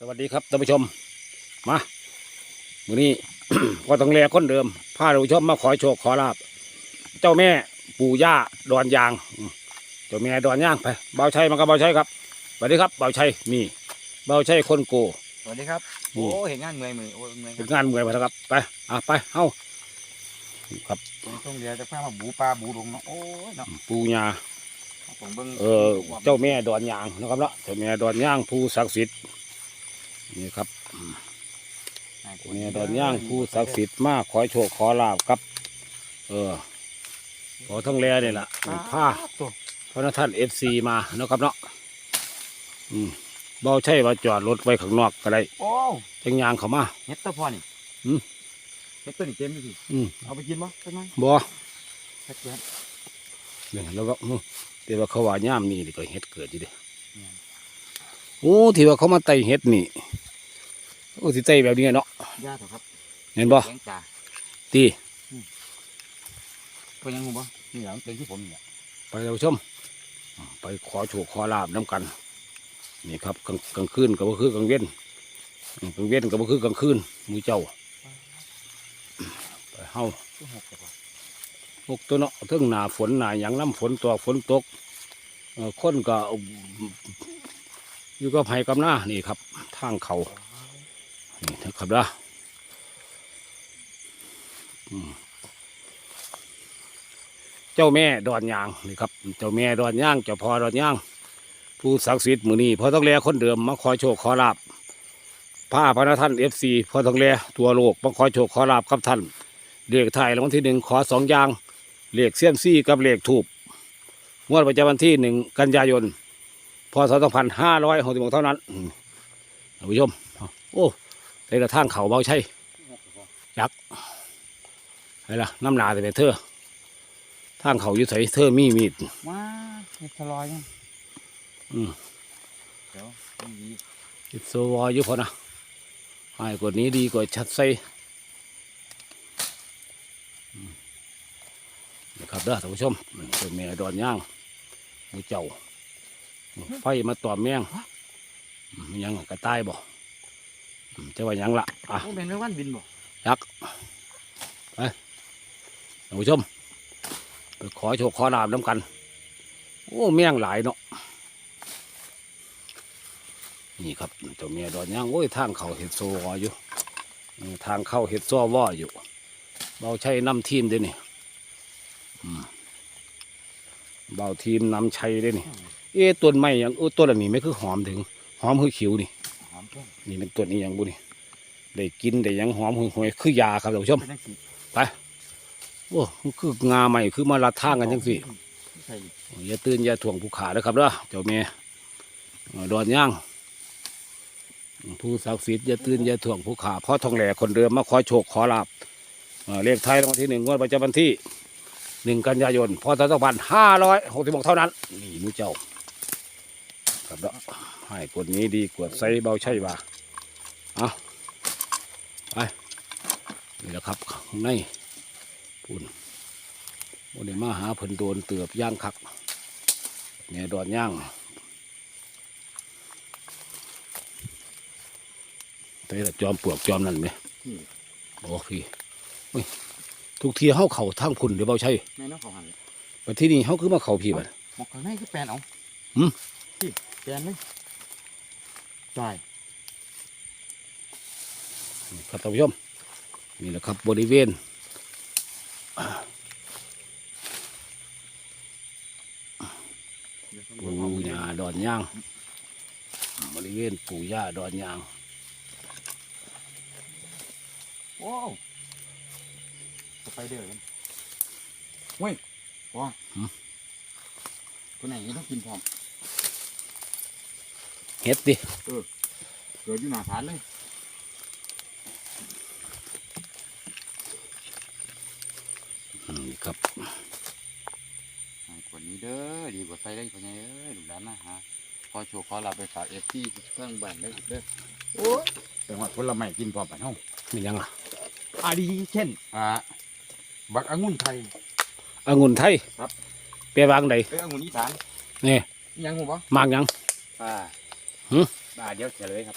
สวัสดีครับท่านผู้ชม มามือนี้ ก็ต้องแลคนเดิมพาท่านผู้ชมมาขอโชคขอลาบ เจ้าแม่ปู่ย่าดอนยางอืมเจ้าแม่ดอนยางไป เบาชัยมันก็เบาชัยครับสวัสดีครับ เบาชัยนี่ เบาชัยคนโก สวัสดีครับ นี่ โอ้เห็นงานเมื่อยมือโอ้ยเมื่อยคเป็รันบงานเมื่อยมาแล้วครับ ไป อะไป เฮ้าครับช่วงเดียวจะพามาบูปลาบูดงเนาะโอ้ยเนาะปู่ย่า ผมเบิ่งเออเจ้าแม่ดอนยางนะครับเนาะเจ้าแม่ดอนยางผู้ศักดิ์สิทธิ์ นี่ครับแม่ดอนย่างผู้ศักดิ์สิทธิ์มากขอโชคขอลาบครับ เออขอทั้งแลนี่แหละผ้าตัวพระท่านเอฟซีมาเนาะครับเนาะอืมเบาใช่ว่าจอดรถไว้ข้างนอกก็ได้โอ้จังยางเขามาเฮ็ดตัวพอนี่อืมเฮ็ดตัวนี่เต็มอยู่พี่อืมเอาไปกินบ่เป็นไงบ่เฮ็ดเฮ็ดเนี่ยแล้วก็อื้อแต่ว่าเขาว่าย่ามนี่นี่ก็เห็ดเกิดอยู่เดิอืม โอ้ที่ว่าเขามาไต่เห็ดนี่โอ้สิไต่แบบนี้เนาะยาเถอะครับเห็นบ่แกงจ่าตีเพิ่นยังงูบ่นี่หลังเป็นที่ผมเนี่ยไปท่านผู้ชมอ่าไปขอโชคขอลาบน้ำกัน นี่ครับกลางกลางคืนก็บ่คือกลางเว้นอืมกลางเว้นก็บ่คือกลางคืนหมูเจ้าไปเฮาตัวหกตัวพวกตัวเนาะเทึงหนาฝนหนาหยังน้ำฝนตัวฝนตกเอ่อคนก็ อยู่กับไผกับหน้านี่ครับ ทางเขานี่นะครับนะเจ้าแม่ดอนยางนี่ครับ เจ้าแม่ดอนยางเจ้าพ่อดอนยางผู้ศักดิ์สิทธิ์มือนี้พอต้องแลคนเดิมมาขอโชคขอลาบผ้าพระท่านเอฟซีพอต้องแลตัวโลกมาขอโชคขอลาบกับท่านเลขไทายรางวัลที่หนึ่งขอสองอย่างเลขเซียมซี่กับเลขถูกงวดประจำวันที่หนึ่งกันยายน ศสองพันห้าร้อยหกสิบหกเท่านั้นอืมท่านผู้ชมเอาโอ้ในกระทั่งเขาเบาใช่ยักษ์อะไรล่ะน้ำหนาแต่เป็นเธอทางเขาอยู่ใส่เธอมีมีดว้าเฮ็ดทลอยยังอืมเดี๋ยวต้องดีติดโซวออยู่พอนะไอ้กว่านี้ดีกว่าชัดใส่อืมนะครับเด้อท่านผู้ชมมันเป็นแม่ดอนย่างหมูเจ้า ไฟมาต่อมแมงอืมยังกระต่ายบ่อืมจะว่าหยังละอะโอ้แม่นแม่วันบินบ่ยักษ์ไปท่านผู้ชมไปขอโชคขอลาบน้ำกัน โอ้แมงหลายเนาะนี่ครับเจ้าเมียดอนย่างโอ้ยทางเขาเห็ดโซวออยู่อืมทางเข้าเห็ดซ้อวออยู่เบาใช้นำทีมเด้นี่อืมเบาทีมนำชัยเด้นี่ เอ๊ะต้นไม้หยังโอ้ต้นอันนี้ไม่คือหอมถึง หอมคือขิวนี่หอมต้นนี่เป็นต้นนี้หยังบุนี่ได้กินได้หยังหอมหวยๆคือยาครับท่านผู้ชมเป็นจังซี่โอ้มันคืองาใหม่คือมาละทางกันจังสิใส่อย่าตื่นอย่าถ่วงผู้ขานะครับเด้อเจ้าแม่เอ่อดอนย่างผู้ศักดิ์สิทธิ์อย่าตื่นอย่าถ่วงผู้ขาเพราะทองแหล่คนเดิมมาขอโชคขอลาบเอ่อเลขไทายรางวัลที่หนึ่งงวดประจำวันที่หนึ่งกันยายนพศสองพันห้าร้อยหกสิบหกเท่านั้น นี่มูเจ้า ครับเด้อให้กดนี้ดีกว่าใส่เบาใช่บ่าเอาไปนี่แหละครับข้างในปุ่นวันนี้มาหาเพิ่นโดนเตือบย่างคักเนี่ยดอนย่างแต่ละจอมปลวกจอมนั่นไหมโอ้พี่โอ้ยทุกทีเฮาเข่าทางพุ่นเดี๋ยวเบาใช่แม่นเนาะเขาหันแต่ที่นี่เฮาคือมาเข่าพี่บัดหมอกข้างในคือแปลนเอาหืมพี่ แปลนเลยใช่นี่ครับท่านผู้ชมนี่แหละครับบริเวณปูหญ้าดอนย่าง บริเวณปูหญ้าดอนย่างโอ้สไปเดอร์กันเว้ยว้าตัวไหนต้องกินพร้อม เฮ็ดดิเกิดอยู่หน้าฐานเลยอืมนี่ครับกว่านี้เด้อดีกว่าใส่ได้คนนี้เอ้ยลูกหลานนะฮะพอโชว์ขอลาไปฝากเอฟซีเครื่องบ้านได้อีกเด้อโอ้ยแต่ว่าผลไม้กินพร้อมกันเฮามีหยังล่ะอาดีเช่นอ่าบักองุ่นไทยองุ่นไทยครับเปียวางใดเอ้ยองุ่นอีสานนี่ยังหูบ่มากหยังอ่า หึอ่าเดี๋ยวเฉลยครับ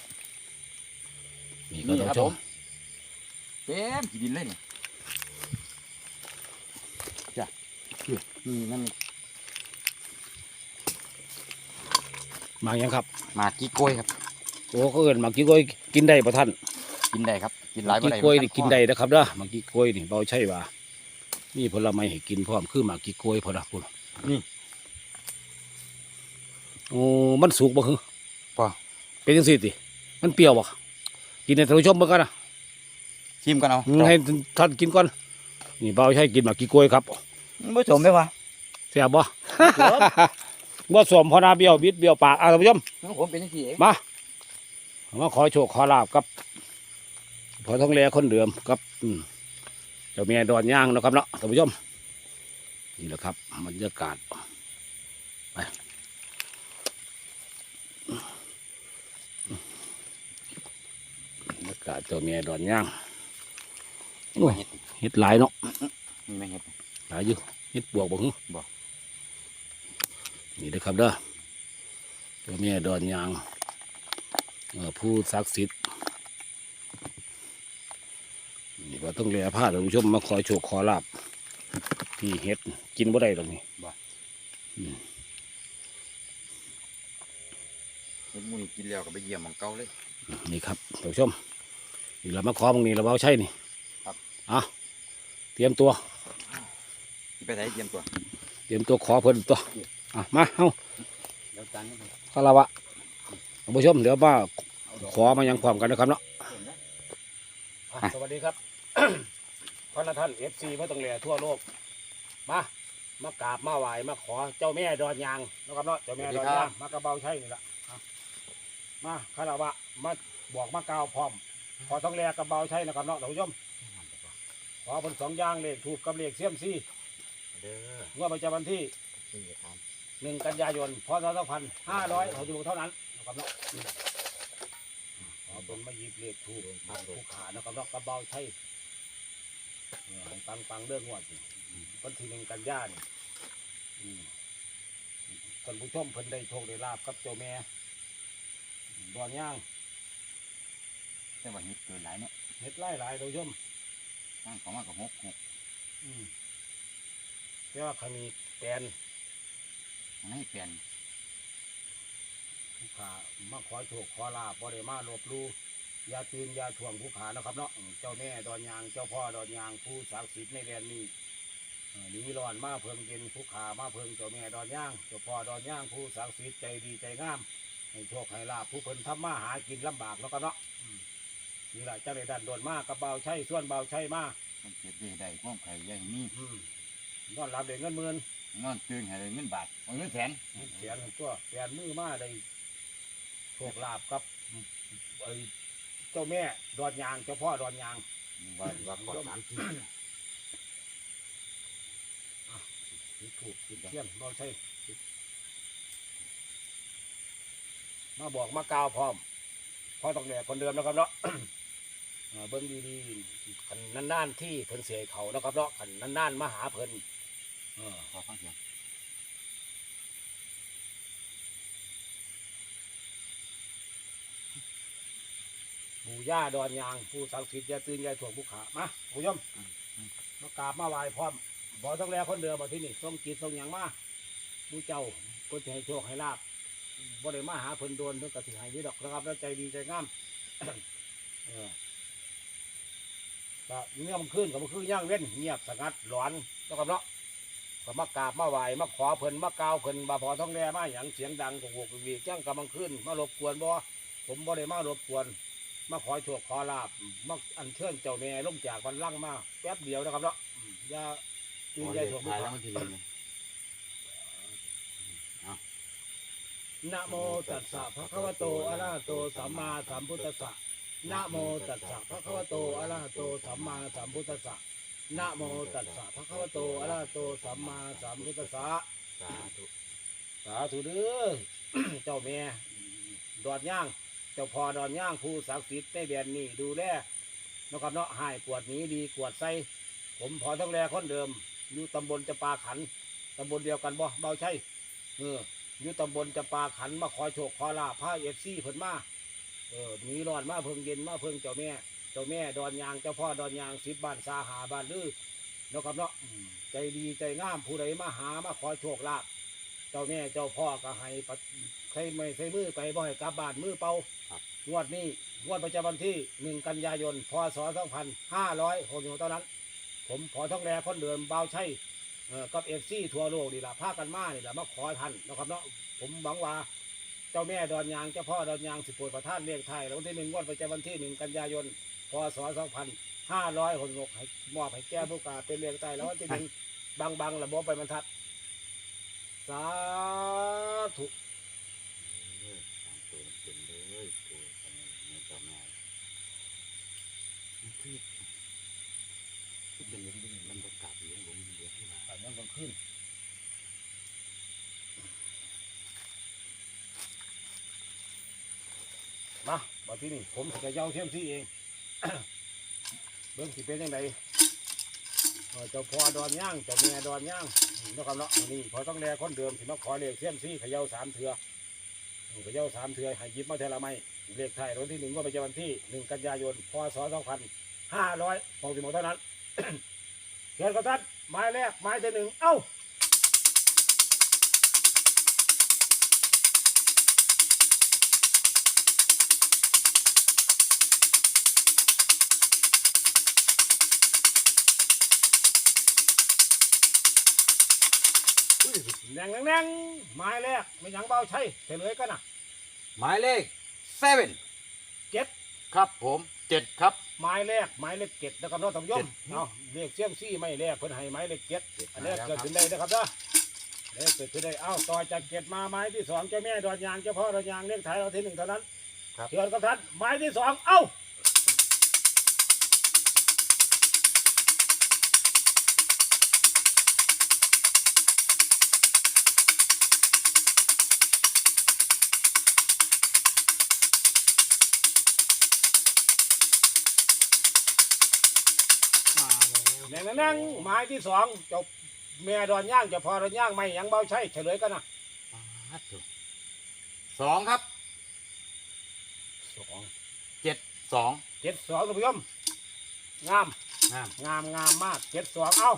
นี่ก็นี่ท่านครับผู้ชผม มเต็มขี้ดินเลยนี่จ้ะนี่นั่นมายังครับ หมากกี้กล้วยครับ โอ้เขาเอินหมากกี้กล้วยกินได้ปะท่านกินได้ครับ กินหหลามายกบ่กี้ได้กล้วยนี่กินได้นะครับเด้อหมากกี้กล้วยนี่เบาใช่ว่ามีผลไม้ให้กินพร้อมคือหมากกี้กล้วยพอละพุ่นโอ้มันสุกบ่คือ ป่ะเป็นจังซี่ติมันเปรี้ยวบ่กินให้ท่านผู้ชมเบิ่งกันนะชิมกันเอาให้ท่านกินก่อนนี่เบาใช่กินหมากกี้กล้วยครับไม่สมไหมวะแซ่บบ่บ่สวมพอนาเบี้ยวบิดเบี้ยวปากอะท่านผู้ชมน้องผมเป็นยังไงเองมามาขอโชคขอลาบกับพอท้องแลคนเดิมกับอืมเจ้าแม่ดอนย่างเนาะครับเนาะท่านผู้ชมนี่แหละครับบรรยากาศ บรรยากาศเจ้าแม่ดอนย่างโอ้ยเห็ดหลายเนาะมีไหมเห็ดหลายอยู่เห็ดบวกบ่ฮึบ่นี่เด้อครับเด้อเจ้าแม่ดอนย่างเอ่อผู้ศักดิ์สิทธิ์นี่ว่าต้องแลผ้าท่านผู้ชมมาขอโชคขอลาบที่เห็ดกินบ่ได้ตรงนี้เห็ดหมูนี่กินแล้วก็ไปเยี่ยมหมองเก่าเลยนี่ครับท่านผู้ชม นี่เรามาขอตรงนี้เราเบาใช่นี่ครับเอะเตรียมตัวสิไปไหนเยี่ยมตัวเตรียมตัวขอเพิ่นตัวอะมาเฮาเดี๋ยวจังคารวะท่านผู้ชมเดี๋ยวมาขอมายังพร้อมกันนะครับเนาะสวัสดีครับพระท่านเอฟซีไม่ต้องเหลือทั่วโลกมามากราบมาไหว้มาขอเจ้าแม่ดอนยางนะครับเนาะเจ้าแม่ดอนยางมากระเบาใช่นี่แหละอะมาคารวะมาบอกมากล่าวพร้อม ขอต้องแลกระเบาใช่นะครับเนาะท่านผู้ชมขอเป็นสองอย่างเลขถูกกับเลขเสียมซี่เด้อ งวดประจำวันที่นี่ถามหนึ่งกันยายนพศสองพันห้าร้อยหกสิบหกเท่านั้นนะครับเนาะอืมขอเป็นมาหยิบเลขถูกทางผู้ขานะครับเนาะกระเบาใช่เออให้ฟังฟังเรื่องงวดนี่วันที่หนึ่งกันยายนอืมท่านผู้ชมเพิ่นได้โชคได้ลาบกับเจ้าแม่ดอนย่าง แต่ว่าเห็ดเกินหลายเนาะเฮ็ดไล่หลายท่านผู้ชมตั้งของมากับหกหกอืมแต่ว่าขมีแปลนให้เปลี่ยนผู้ขามาขอโชคขอลาบบ่ได้มาลบหลู่อย่าตื่นอย่าถ่วงผู้ขานะครับเนาะอืมเจ้าแม่ดอนยางเจ้าพ่อดอนยางผู้ศักดิ์สิทธิ์ในแดนนี้เอ่อหนีร้อนมาเพิงเย็นผู้ขามาเพิงเจ้าแม่ดอนยางเจ้าพ่อดอนยางผู้ศักดิ์สิทธิ์ใจดีใจงามให้โชคให้ลาบผู้เพิ่นทำมาหากินลำบากแล้วก็เนาะอืม นี่แหละเจ้าได้ดันโดนมากกับเบาใช่ส่วนเบาใช่มามันเก็บได้ได้ความไข่ใหญ่มีอืมนอนรับเด็กเงินหมื่นนอนตื่นให้ได้เงินบาทเอาเงินแสนเสียงตัวแฟนมือมาได้โชคลาภกับไอ้เจ้าแม่ดอนยางเจ้าพ่อดอนยางว่าว่าก่อนสามทีนี่ถูกกินเทียมเราใช่มาบอกมากล่าวพร้อมพ่อต้องแหน่คนเดิมนะครับเนาะเอ่อเบิ้งดีๆขันนานๆที่เพิ่นเสียเขานะครับเนาะขันนานๆมาหาเพิ่นเออขอฟังเสียงปู่ย่าดอนยางผู้ศักดิ์สิทธิ์อยาตื่นอยาถ่วงผู้ขามาผู้ชมมากราบมาไหว้พร้อมบอกต้องแล้วคนเดิมมาที่นี่ต้องจิตต้องหยังมาผู้เจ้าก็จะให้โชคให้ลาบบ่ได้มาหาเพิ่นโดนเพิ่นก็สิให้นี่ดอกนะครับแล้วใจดีใจงาม เออ ก็เงียบขึ้นกับคือย่างเว้นเงียบสงัดหลอนแล้วก็เนาะก็มากราบมาไหว้มาขอเพิ่นมากล่าวเพิ่นบาพอท้องแร่มาหยังเสียงดังกวกๆวีจ้างกำลังขึ้น มารบกวนบ่ผมบ่ได้มารบกวน มาขอโชคขอลาบมาอัญเชิญเจ้าแม่ลงจากวันล่างมาแป๊บเดียวนะครับเนาะอืมอย่าตื่นใจถ่วงผู้ถ่ายแล้ขาวมันทีนึงนะโมตัสสะภะคะวะโตอะระหะโตสัมมาสัมพุทธัสสะ นะโมตัสสะภะคะวะโตอะระหะโตสัมมาสัมพุทธัสสะนะโมตัสสะภะคะวะโตอะระหะโตสัมมาสัมพุทธัสสะสาธุสาธุเด้อ เจ้าแม่ดอนย่าง เจ้าพ่อดอนย่างผู้ศักดิ์สิทธิ์ในแดนนี้ดูแลนะครับเนาะหายกวดหนี้ดีกวดไส้ผมพอต้องแลคนเดิม อยู่ตำบลจะปาขันตำบลเดียวกันบ่เบาใช่เอออยู่ตำบลจะปาขันมาขอโชคขอลาบพระเอฟซีเพิ่นมา เออมีรอดมาเพิ่งเย็นมาเพิ่งเจ้าแม่ เจ้าแม่ดอนยางเจ้าพ่อดอนยางสิบบ้านสาหาบ้านลือเนาะครับเนาะอืมใจดีใจงามผู้ใดมาหามาขอโชคลาภเจ้าแม่เจ้าพ่อก็ให้ปะใครไม่ใส่มือไปบ่ให้กลับบ้านมือเปล่าครับ งวดนี้งวดประจำวันที่หนึ่งกันยายนพศสองพันห้าร้อยหกสิบเท่านั้น ผมขอท่องแรคนเดิมเบาใช่เอ่อกับเอฟซีทั่วโลกนี่แหละพากันมานี่แหละมาขอท่านเนาะครับเนาะผมหวังว่า เจ้าแม่ดอนยางเจ้าพ่อดอนยางสิบโปรดประท่านเรียกไทยแล้ววันที่หนึ่งงวดประจำวันที่หนึ่งกันยายนพศสองพันห้าร้อยหกสิบหกให้มอบให้แก้ผู้กาเป็นเรียกไทยแล้ววันที่หนึ่งบางบางๆระบบไปบรรทัด สาธุ เออตามตัวเป็นเลยตัวอันนี้นี่เจ้าแม่มันคือคือเป็นเรื่องที่มันประกาศเรื่องลมเดียวที่ว่า ไปนั่งกลางคืน มาบัดที่นี่ผมจะเย้าเทียมที่เอง เบิ่งสิเป็นยังไงเจ้าพ่อดอนย่างเจ้าแม่ดอนย่างนาะครับเนาะอันนี้พอต้องแลคนเดิมสิมาขอเลขเทียมที่เขย่าสามเถื่อเขย่าสามเถื่อให้ยิบมาเทละไม่เลขไทายวันที่หนึ่งก็ไปเจะวันที่หนึ่งกันยายนพศสองพันห้าร้อยหกสิบหกเท่านั้นเชิญกับท่านไม้แรกไม้ที่หนึ่งเอ้า แดงแดงแดงไม้แรกไม่หยังเบาใช่เฉลยกันนะหมายเลข seven เจ็ดครับผมเจ็ดครับไม้แรกไม้เลขเจ็ดนะครับน้องตำยเจ็มดเอาเลขเสี่ยมซี่ไม่แรกเพิ่นให้ไม้เลขเจ็ดอันนี้มาแล้วเกิดครับขึ้นได้นะครับเด้อเลขเกิดขึ้นได้เอ้าต่อจากเจ็ดมาไม้ที่สองเจ้าแม่ดอนยางเจ้าพ่อดอนยางเลขไทายเอาที่หนึ่งเท่านั้นครับเชิญกับท่านไม้ที่สองเอ้า แดงแดงแดงไม้ที่สองเจ้าแม่ดอนย่างเจ้าพ่อดอนย่างไม่หยังเบาใช่เฉลยกันนะมาถูกสองครับสองเจ็ดสองเจ็ดสองท่านผู้ชมงามงามงามงามมากเจ็ดสองเอ้า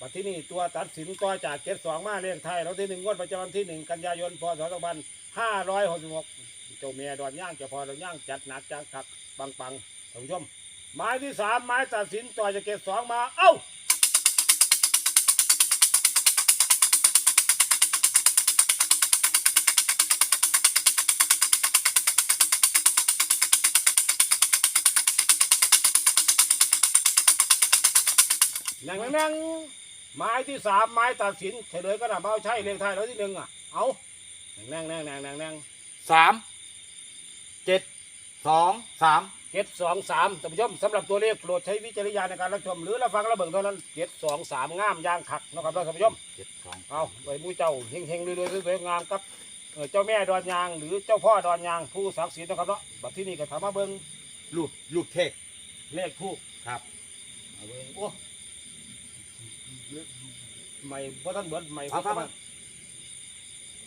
ปัจจุบันตัวตัดสินต่อจากเจ็ดสองมาเรียงไทยแล้วที่หนึ่งงวดประจำวันที่หนึ่งกันยายนพศสองพันห้าร้อยหกสิบหกเจ้าเมียดอนย่างเจ้าพอดอนย่างจัดหนักจัดขักปังปังท่านผู้ชม ไม้ที่สามไม้ตัดสินต่อจากเจ็ดสองมา เอ้านั่งนั่งนั่งไม้ที่สามไม้ตัดสินเฉลยก็นะเบาใช่เรียงไทยแล้วที่หนึ่งอะ เอานั่งนั่งนั่งนั่งนั่งสามเจ็ดสองสาม เจ็ดสองสามท่านผู้ชมสำหรับตัวเลขโปรดใช้วิจารณญาณในการรับชมหรือรับฟังรับเบิ่งเท่านั้นเจ็ดสองสามงามยางขักนะครับท่านผู้ชมเจ็ดสองเอาไปมูเจ้าเฮงเฮงๆรวยๆสวยๆงามครับเอ่อเจ้าแม่ดอนยาง หรือเจ้าพ่อดอนยางผู้ศักดิ์สิทธิ์นะครับเนาะบัดที่นี่ก็ทำมาเบิ่งลูกลูกเทกเลขทูกครับเอาเบิ่งโอ้ใหม่เพราะท่านเบิดใหม่เอาเข้าฟังมา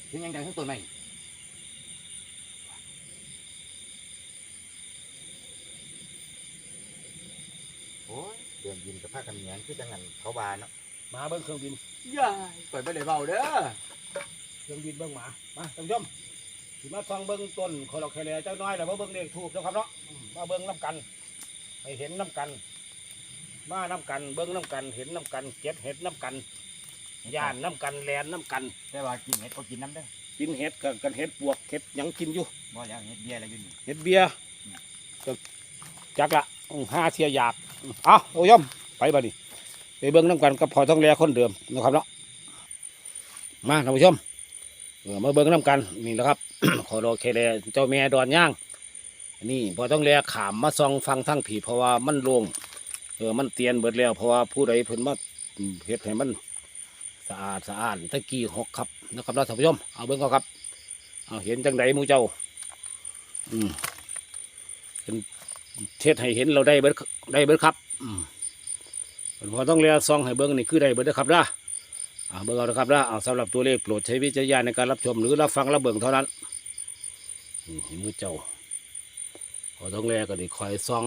ถึงยังดังทั้งตัวไหนโอ้ยเดือนยินกับผ้ากันเหนียงคือจังงันเขาบานเนาะมาเบิ่งเครื่องบินย่ายปล่อยไปเลยเบาเด้อเครื่องบินเบิ่งหมามาท่านผู้ชมสิมาฟังเบิ่งต้นคอลเคแลเจ้าน้อยแล้วมาเบิ่งเลขทูบนะครับเนาะอืมมาเบิ่งน้ำกันให้เห็นน้ำกัน มาน้ำกันเบิ้งน้ำกันเห็นน้ำกันเก็บเห็ดน้ำกันย่านน้ำกันแลนน้ำกัน แต่ว่ากินเห็ดก็กินน้ำเด้อกินเห็ดกับกันเห็ดปวกเห็ดหยังกินอยู่บ่อย่างเห็ดเบี้ยอะไรอยู่นี่เห็ดเบียร์ก็จักละอืมห้าเทียอยากอืม เอาโอ้ยมไปบ้านี้ไปเบิ้งน้ำกันกับพอท้องแลคนเดิมนะครับเนาะมาท่านผู้ชมเออมาเบิ้งน้ำกันนี่นะครับ ขอรอเคแลเจ้าแม่ดอนย่างนี่พอต้องแลขามมาซองฟังทั้งผีเพราะว่ามันโลงเออมันเตียนเบิดแล้วเพราะว่าผู้ใดเพิ่นมาเฮ็ดให้มันสะอาดสะอาดตะกี้หกครับนะครับเราท่านผู้ชมเอาเบิ้งเขาครับเอาเห็นจังไดมูเจ้า อืม เทศให้เห็นเราได้เบิดได้เบิดครับอืมพอต้องเรียกซองให้เบิ้งนี่คือได้เบิดนะครับนะอ่าเบิ้งเอานะครับนะเอาสำหรับตัวเลขโปรดใช้วิจารณญาณในการรับชมหรือรับฟังรับเบิ่งเท่านั้นเห็นหมูเจ้าพอต้องแรกก็ได้คอยซอง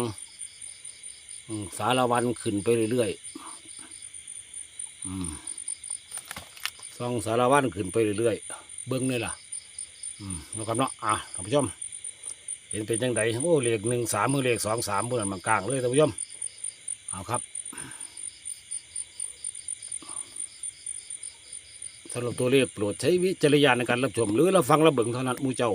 สารวันขึ้นไปเรื่อยๆอืมซองสารวันขึ้นไปเรื่อยๆเบิ้งนี่ล่ะ อืมนะครับเนาะอะท่านผู้ชม เห็นเป็นจังไดโอ้เลขหนึ่งสามมือเลขสองสามมือนั้นมันกลางเลยท่านผู้ชมเอาครับสำหรับตัวเลขโปรดใช้วิจารณญาณในการรับชม หรือรับฟังรับเบิ่งเท่านั้นมูเจ้า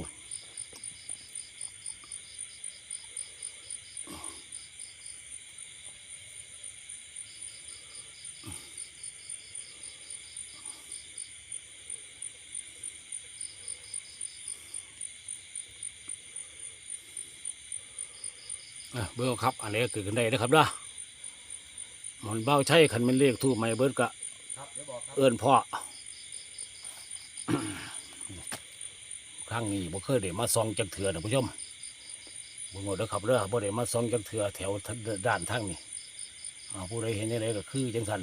เบอร์ครับอันนี้เกิดขึ้นได้นะครับนะมันเบ้าใช่คันเป็นเลขทูบไม่เบิดกะครับเดี๋ยวบอกครับเอื้อนพ่อครั้งนี้บ่เคยได้มาซองจักเถื่อนะผู้ชมบ่หมดแล้วครับเด้อบ่ได้มาซองจักเถื่อแถวทางด้านทางนี้อ่าผู้ใดเห็นยังไงก็คือจังสัน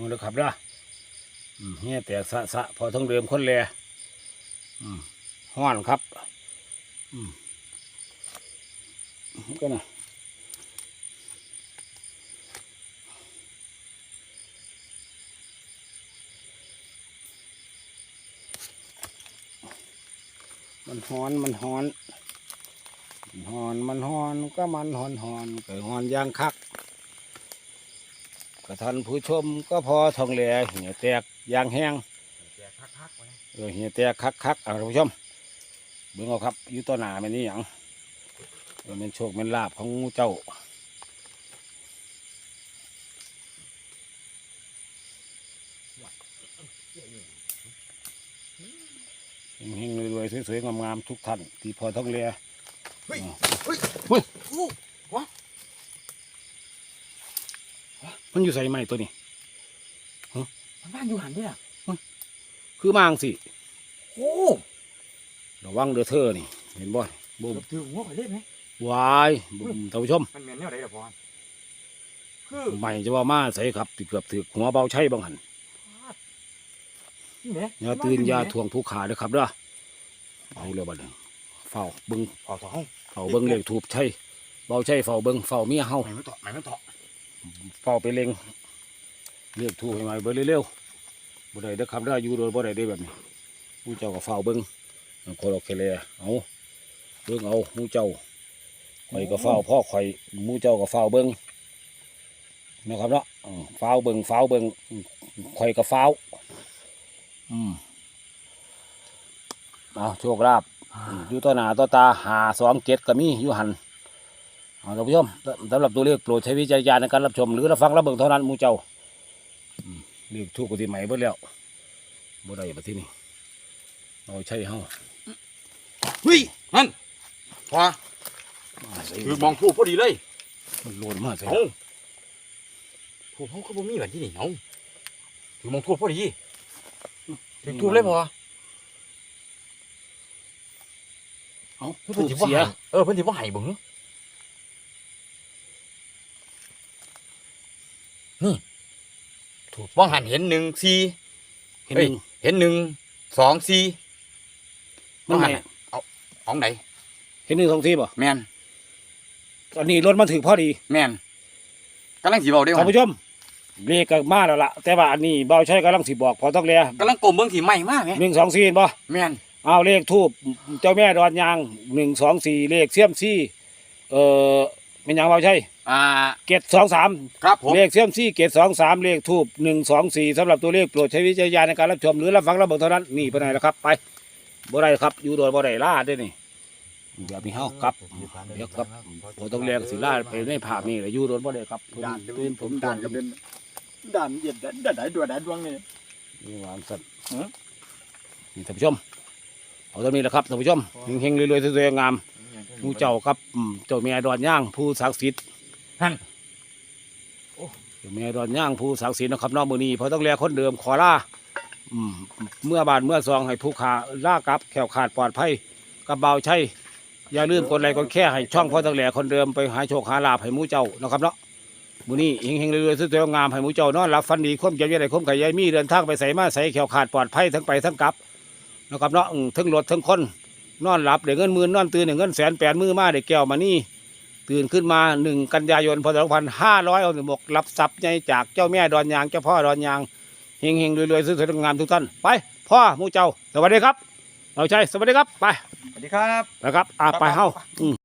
มันเลยครับเด้ออืมเฮียแตกสะสะพอต้องเดิมคนแลอืมห้อนครับมก็นะมันฮ้อนมันฮ้อนมันฮ้อนมันฮ้อนก็มันฮ้อนฮ้อนเกิดฮ้อนยางคัก กระทันผู้ชมก็พอทองแหล่เหี่ยแตกยางแห้งแจกคักๆไว้เออเหี่ยแตกคักคักๆอะท่านผู้ชมเบิ่งเอาครับอยู่ต่อหน้าแม่นี่หยังเออเป็นโชคเป็นลาบของเจ้าเฮงๆรวยๆสวยๆงามๆทุกท่านที่พอทองแหล่เฮ้ยอ่าเฮ้ยเฮ้ย โอ้วะ มันอยู่ใส่ไม้ตัวนี้มันบ้านอยู่หันด้วยอะคือมางสิโอ้ระวังเด้อเธอนี่ เห็นบ่บุ้มเกือบถือหัวไปเล่นไหมวายบุ้มท่านผู้ชมมันแม่นแนวไหนล่ะพ่อคือใหม่จะว่ามาใส่ครับที่เกือบถือหัวเบาใช่บางหันนี่แหละอย่าตื่นอยาทวงผู้ขาเด้อครับเด้อเอาเลยบัดนี้เฝ้าเบิ้งเอาต่อเฝ้าเบิ้งเลขถูกใช่เบาใช่เฝ้าเบิ้งเฝ้าเมียเฮาไม่ไม่ต่อไม่ไม่ต่อ เฝ้าไปเล็งเรียกถูกให้มาเบิ้งเร็วๆบ่ได้เด้อครับเด้อยู่โดยบ่ได้เด้แบบนี้ผู้เจ้าก็เฝ้าเบิ้งโคโลเคเลเอาเบิ้งเอามู่เจ้าข่อยก็เฝ้าพ่อข่อยมู่เจ้าก็เฝ้าเบิ้งนะครับเนาะเฝ้าเบิ้งเฝ้าเบิ้งข่อยก็เฝ้าอืมเอาโชคลาภอยู่ต่อหน้าต่อตาหาสองเจ็ดก็มีอยู่หัน ท่านผู้ชมสสำหรับตัวเลขโปรดใช้วิจารณญาณในการรับชม หรือรับฟังรับเบิ่งเท่านั้นหมูเจ้าอืมเลขถูกกว่าที่ใหม่เบิดแล้วบ่ได้ปะที่นี่เอาใช่เฮาเฮ้ยนั่นพ่อมาใส่คือมองทูบพอดีเลยมันโลนมาใส่เอาทูบเขาก็บ่มีแบบที่นี่เอาคือมองทูบพอดีถึงทูบเลยพ่อเอาเพิ่ถูนกสิบ่เสียให้เออเพิ่นสิบ่ให้เบิ่ง นี่ถูกบ่หันเห็นหนึ่งสี่เห็นเอ้ยเห็นหนึ่งสองสี่มันบ่ไหหันนของไหน เห็นหนึ่งสองสี่ป่ะแม่นตอนนี้รถมาถึงพอดี แม่นกำลังสิเว้าได้ท่านว่าผู้ชมเลขก็มาแล้วล่ะ แต่ว่าอันนี้เบาใช้กำลังสิบอก พอต้องเลียกำลังกลมเบิ่งที่ใหม่มากแม่หนึ่งสองสี่เห็นป่ะแม่นเอาเลขทูบเจ้าแม่ดอนยางหนึ่งสองสี่เลขเสี้ยมซี่เออเป็นหยังเบาใช่ อ่าเกตสองสามครับผมเลขเสี้ยมซี่เกตสองสามเลขทูบหนึ่งสองสี่สำหรับตัวเลขโปรดใช้วิจารณญาณในการรับชมหรือรับฟังรับเบิ่งเท่านั้นนี่ไปไหนแล้วครับ ไปบ่ได้ครับ อยู่โดยบ่ได้ล่าได้นี่เดี๋ยวมีเฮาครับเดี๋ยวครับผมต้องเรียกสิล่าไปในภาพนี่แหละอยู่โดยบ่ได้ครับด่านตื่นผมด่านกับเป็นด่านเย็นด่านด่านด่านดวงด่านดวงนี่อนี่หวานสัตว์เออนี่ท่านผู้ชมเอาตรงนี้แหละครับท่านผู้ชมเฮงๆรวยๆสวยๆงามหมูเจ้าครับอืมเจ้าแม่ดอนย่างผู้ศักดิ์สิทธิ์ หั่นเจ้าแม่ดอนย่างผู้ศักดิ์สิทธิ์นะครับเนอกมือนีเพอต้องแลคนเดิมขอลาเมื่อบานเมื่อซองให้ผู้ขาล่ากับแขวขาดปลอดภัยกระเบาใช่อย่าลืมกดไลค์กดแค่ให้ช่องพอต้องแลคนเดิมไปหาโชคหาลาภให้หมูเจ้านะครับเนาะมือนี้เฮงๆรวยๆสวยงามให้หมูเจ้านอนหลับฟันดีคมเจ็บยังไงคมไข่ยายมีเดินทางไปใส่มาใส่แขวขาดปลอดภัยทั้งไปทั้งกลับนะครับเนาะทั้งรถทั้งคนนอนหลับเดี๋ยวเงินหมื่นนอนตื่นเดี๋ยวเงินแสนแปดมือมาเดี๋ยวแก้วมานี่ ตื่นขึ้นมาหนึ่งกันยายนพศสองพันห้าร้อยเอาหนึ่งบกรับทรัพย์ใหญ่จากเจ้าแม่ดอนยางเจ้าพ่อดอนยางเฮงเฮงๆรวยๆสวยๆงามทุกท่านไปพ่อหมูเจ้าสวัสดีครับ เราใจสวัสดีครับไปสวัสดีครับไปครับอ่าไปเฮ้าอืม